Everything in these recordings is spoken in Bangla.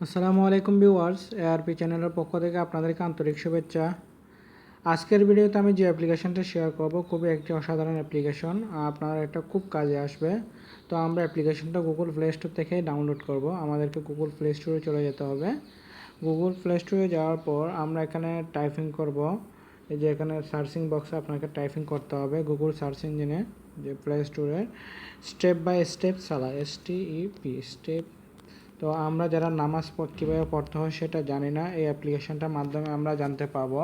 আসসালামু আলাইকুম ভিউয়ার্স এআরপি চ্যানেলের পক্ষ থেকে আপনাদেরকে আন্তরিক শুভেচ্ছা। আজকের ভিডিওতে আমি যে অ্যাপ্লিকেশনটা শেয়ার করব, খুবই একটি অসাধারণ অ্যাপ্লিকেশন। আপনার এটা খুব কাজে আসবে। তো আমরা অ্যাপ্লিকেশনটা গুগল প্লে স্টোর থেকেই ডাউনলোড করব। আমাদেরকে গুগল প্লে স্টোরে চলে যেতে হবে। গুগল প্লে স্টোরে যাওয়ার পর আমরা এখানে টাইপিং করব। এই যে এখানে সার্চিং বক্সে আপনাকে টাইপিং করতে হবে গুগল সার্চ ইঞ্জিনে যে প্লে স্টোরে স্টেপ বাই স্টেপ চালা S T E P step তো আমরা যারা নামাজ কীভাবে পড়তে হয় সেটা জানি না। এই অ্যাপ্লিকেশনটার মাধ্যমে আমরা জানতে পাবো।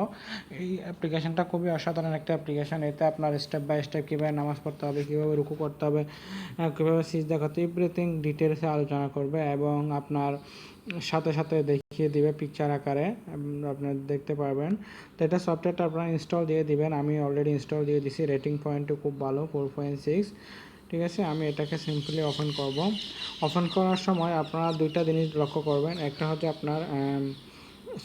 এই অ্যাপ্লিকেশনটা খুবই অসাধারণ একটা অ্যাপ্লিকেশন এতে আপনার স্টেপ বাই স্টেপ কীভাবে নামাজ পড়তে হবে, কীভাবে রুকু করতে হবে কীভাবে সিজ দেখাতে এভরিথিং ডিটেলসে আলোচনা করবে এবং আপনার সাথে সাথে দেখিয়ে দিবে পিকচার আকারে। আপনার দেখতে পারবেন। তো এটা সফটওয়্যারটা আপনারা ইনস্টল দিয়ে দিবেন। আমি অলরেডি ইনস্টল দিয়ে দিছি। রেটিং পয়েন্টও খুব ভালো ফোর পয়েন্ট সিক্স ঠিক আছে? আমি এটাকে সিম্পলি ওপেন করব। ওপেন করার সময় আপনারা দুইটা জিনিস লক্ষ্য করবেন। একটা হচ্ছে আপনার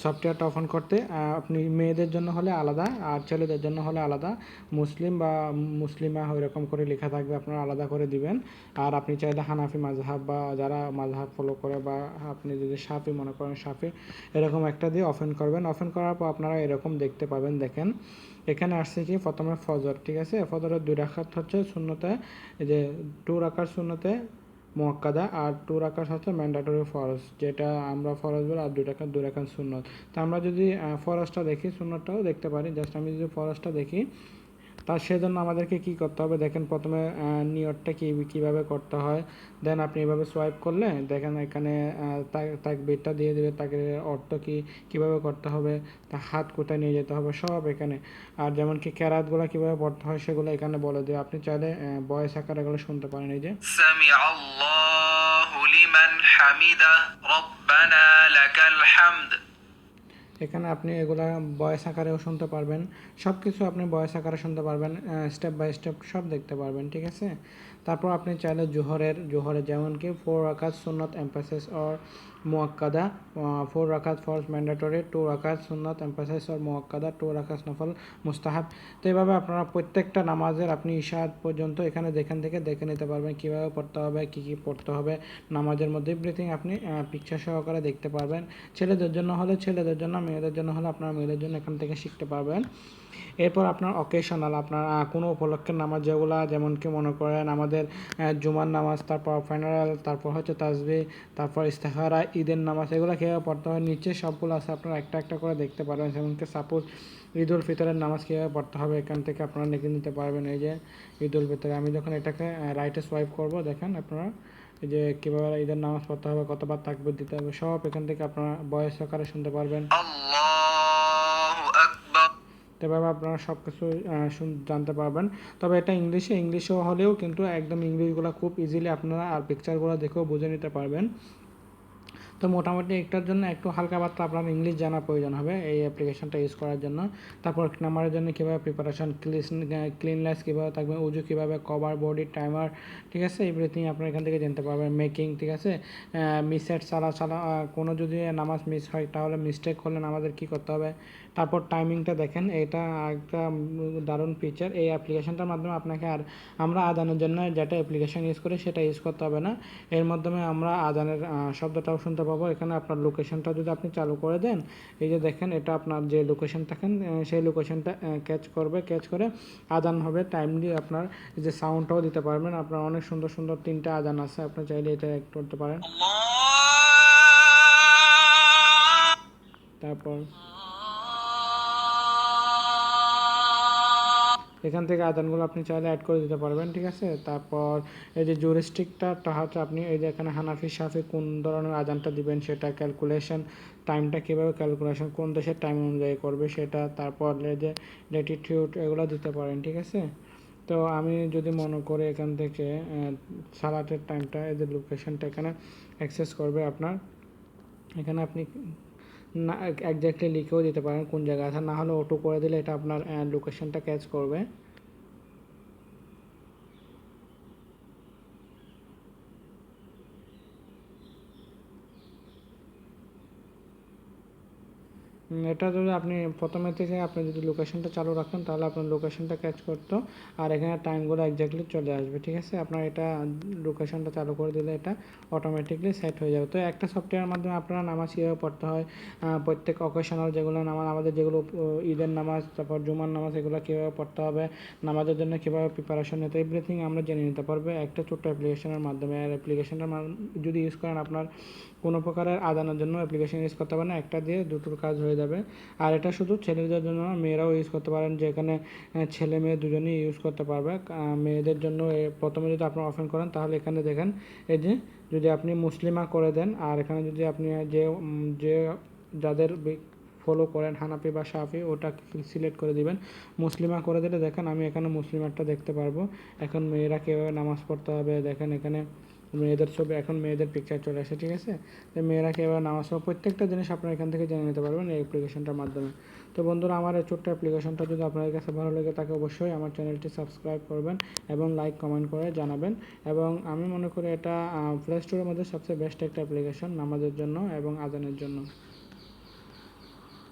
সফটওয়্যারটা ওপেন করতে আপনি মেয়েদের জন্য হলে আলাদা আর ছেলেদের জন্য হলে আলাদা। মুসলিম বা মুসলিমা এরকম করে লেখা থাকবে, আপনারা আলাদা করে দিবেন। আর আপনি চাইলে হানাফি মাযহাব বা যারা মাযহাব ফলো করে বা আপনি যদি সাফি মনে করেন, সাফি, এরকম একটা দিয়ে ওপেন করবেন। ওপেন করার পর আপনারা এরকম দেখতে পাবেন, দেখেন। এখানে আসছে কি? প্রথমে ফজর, ঠিক আছে? ফজরের দুই রাখাত হচ্ছে শূন্যতে যে টু রাখার শূন্যতে মোয়াক্কাদা আর টু রাকাত হচ্ছে ম্যান্ডাটরি ফরজ যেটা আমরা ফরজ বলে আর দুই রাকাত দুই রাকাত সুন্নত। তো আমরা যদি ফরজটা দেখি, সুন্নতটাও দেখতে পারি। জাস্ট আমি যদি ফরজটা দেখি তার সেজন্য আমাদেরকে কি করতে হবে দেখেন প্রথমে নিয়রটা কি কীভাবে করতে হয় দেন আপনি এভাবে সোয়াইপ করলে দেখেন এখানে তাক বেটটা দিয়ে দেবে তাকে অর্থ কি কিভাবে করতে হবে তা হাত কোথায় নিয়ে যেতে হবে সব এখানে আর যেমন কি ক্যারাতগুলো কীভাবে পড়তে হয় সেগুলো এখানে বলে দেবে আপনি চাইলে বয়স আকার এগুলো শুনতে পারেন এই যে سمع الله لمن حمده ربنا لك الحمد এখানে আপনি এগুলা বয়স আকারেও শুনতে পারবেন। সব কিছু আপনি বয়স আকারে শুনতে পারবেন স্টেপ বাই স্টেপ সব দেখতে পারবেন, ঠিক আছে? তারপর আপনি চাইলে জোহরের, জোহরে যেমন কি ফোর আকাশ, সুন্নত এম্পাসিস অর মোয়াক্কাদা ফোর রাকাত ফরজ ম্যান্ডেটরি টু রাকাত সুন্নত এম্পাসিস অর মোয়াক্কাদা টু রাকাত নফল মুস্তাহাব। তো এভাবে আপনারা প্রত্যেকটা নামাজের আপনি ইশাদ পর্যন্ত এখানে দেখেন থেকে দেখে নিতে পারবেন কীভাবে পড়তে হবে, কী কী পড়তে হবে। নামাজের মধ্যে ব্রিথিং আপনি পিকচার সহকারে দেখতে পারবেন। ছেলেদের জন্য হলে ছেলেদের জন্য, মেয়েদের জন্য হলে আপনার মেয়েদের জন্য এখান থেকে শিখতে পারবেন। এরপর আপনার অকেশনাল আপনার কোনো উপলক্ষের নামাজ যেগুলা, যেমন কি মনে করেন আমাদের জুমার নামাজ, তারপর ফাইনাল তারপর হচ্ছে তাসবি তারপর ইস্তেখারা ঈদের নামাজ এগুলো কীভাবে পড়তে হবে নিচে সবগুলো আছে আপনারা একটা একটা করে দেখতে পারবেন। যেমন সাপোজ ঈদ উল ফিতরের নামাজ কীভাবে পড়তে হবে এখান থেকে আপনারা লিখে নিতে পারবেন। এই যে ঈদ উল ফিতরে আমি যখন এটাকে রাইটে সোয়াইপ করব দেখেন আপনারা এই যে কীভাবে ঈদের নামাজ পড়তে হবে কতবার থাকবে দিতে হবে সব এখান থেকে আপনারা বয়স সহকারে শুনতে পারবেন। এভাবে আপনারা সব কিছু জানতে পারবেন। তবে এটা ইংলিশে ইংলিশও হলেও কিন্তু একদম ইংলিশগুলো খুব ইজিলি আপনারা আর পিকচারগুলো দেখেও বুঝে নিতে পারবেন। তো মোটামুটি একটার জন্য একটু হালকা পাতলা আপনার ইংলিশ জানা প্রয়োজন হবে এই অ্যাপ্লিকেশনটা ইউজ করার জন্য। তারপর নাম্বারের জন্য কীভাবে প্রিপারেশন ক্লিনলেস কীভাবে থাকবে, উজু কীভাবে কভার বডি টাইমার ঠিক আছে? এভরিথিং আপনার এখান থেকে জানতে পারবেন। মেকিং ঠিক আছে? মিসেট চালা চালা কোনো যদি নামাজ মিস হয় তাহলে মিস্টেক হলে আমাদের কী করতে হবে? তারপর টাইমিংটা দেখেন, এটা একটা দারুণ ফিচার এই অ্যাপ্লিকেশনটার মাধ্যমে আপনাকে আর আমরা আদানের জন্য যেটা অ্যাপ্লিকেশন ইউজ করি সেটা ইউজ করতে হবে না। এর মাধ্যমে আমরা আদানের শব্দটাও শুনতে পাবো। এখানে আপনার লোকেশনটা যদি আপনি চালু করে দেন, এই যে দেখেন এটা আপনার যে লোকেশন থাকেন সেই লোকেশনটা ক্যাচ করবে। ক্যাচ করে আদান হবে টাইমলি আপনার যে সাউন্ডটাও দিতে পারবেন। আপনার অনেক সুন্দর সুন্দর তিনটা আদান আছে। আপনি চাইলে এটা অ্যাড করতে পারেন। তারপর এখান থেকে আদানগুলো আপনি চাইলে অ্যাড করে দিতে পারবেন, ঠিক আছে? তারপর এই যে জুরিস্টিকটা হচ্ছে আপনি এই যে এখানে হানাফি, সাফি কোন ধরনের আদানটা দিবেন সেটা ক্যালকুলেশন টাইমটা কীভাবে ক্যালকুলেশন কোন দেশের টাইম অনুযায়ী করবে সেটা, তারপর এই যে লেটিটিউড এগুলো দিতে পারেন, ঠিক আছে? তো আমি যদি মনে করি এখান থেকে সালাটের টাইমটা এই যে লোকেশনটা এখানে অ্যাক্সেস করবে আপনার, এখানে আপনি না একজাক্টলি লিখেও দিতে পারেন কোন জায়গায়। আছে না হলে অটো করে দিলে এটা আপনার লোকেশনটা ক্যাচ করবে। এটা যদি আপনি প্রথমে থেকে আপনি যদি লোকেশনটা চালু রাখেন, তাহলে আপনার লোকেশনটা ক্যাচ করতো আর এখানে টাইমগুলো একজাক্টলি চলে আসবে, ঠিক আছে? আপনার এটা লোকেশনটা চালু করে দিলে এটা অটোমেটিকলি সেট হয়ে যাবে। তো একটা সফটওয়্যারের মাধ্যমে আপনারা নামাজ কীভাবে পড়তে হয় প্রত্যেক অকেশনাল যেগুলো নামাজ, আমাদের যেগুলো ঈদের নামাজ, তারপর জুমার নামাজ, এগুলো কীভাবে পড়তে হবে, নামাজের জন্য কীভাবে প্রিপারেশন নিতে এভরিথিং আমরা জেনে নিতে পারব। একটা ছোট্ট অ্যাপ্লিকেশনের মাধ্যমে, আর অ্যাপ্লিকেশনটা যদি ইউজ করেন আপনার কোনো প্রকারের আদানের জন্য অ্যাপ্লিকেশন ইউজ করতে পারেন একটা দিয়ে দুটোর কাজ হয়ে যাবে। আর এটা শুধু ছেলেদের জন্য না, মেয়েরাও ইউজ করতে পারেন যেখানে এখানে ছেলে মেয়ে দুজনেই ইউজ করতে পারবে। মেয়েদের জন্য প্রথমে যদি আপনি ওপেন করেন তাহলে এখানে দেখেন এই যে যদি আপনি মুসলিমা করে দেন আর এখানে যদি আপনি যে যে যাদের ফলো করেন হানাপি বা সাফি ওটা সিলেক্ট করে দিবেন। মুসলিমা করে দিলে দেখেন আমি এখানে মুসলিমারটা দেখতে পারব। এখন মেয়েরা কীভাবে নামাজ পড়তে হবে, দেখেন এখানে মেয়েদের ছবি, এখন মেয়েদের পিকচার চলে আসে, ঠিক আছে? তো মেয়েরা কীভাবে নামাজ পড়ে, প্রত্যেকটা জিনিস আপনারা এখান থেকে জেনে নিতে পারবেন এই অ্যাপ্লিকেশনটার মাধ্যমে। তো বন্ধুরা, আমার এই ছোট্ট অ্যাপ্লিকেশনটা যদি আপনাদের কাছে ভালো লাগে তাকে অবশ্যই আমার চ্যানেলটি সাবস্ক্রাইব করবেন এবং লাইক কমেন্ট করে জানাবেন। এবং আমি মনে করি এটা প্লে স্টোরের মধ্যে সবচেয়ে বেস্ট একটা অ্যাপ্লিকেশন নামাজের জন্য এবং আজানের জন্য।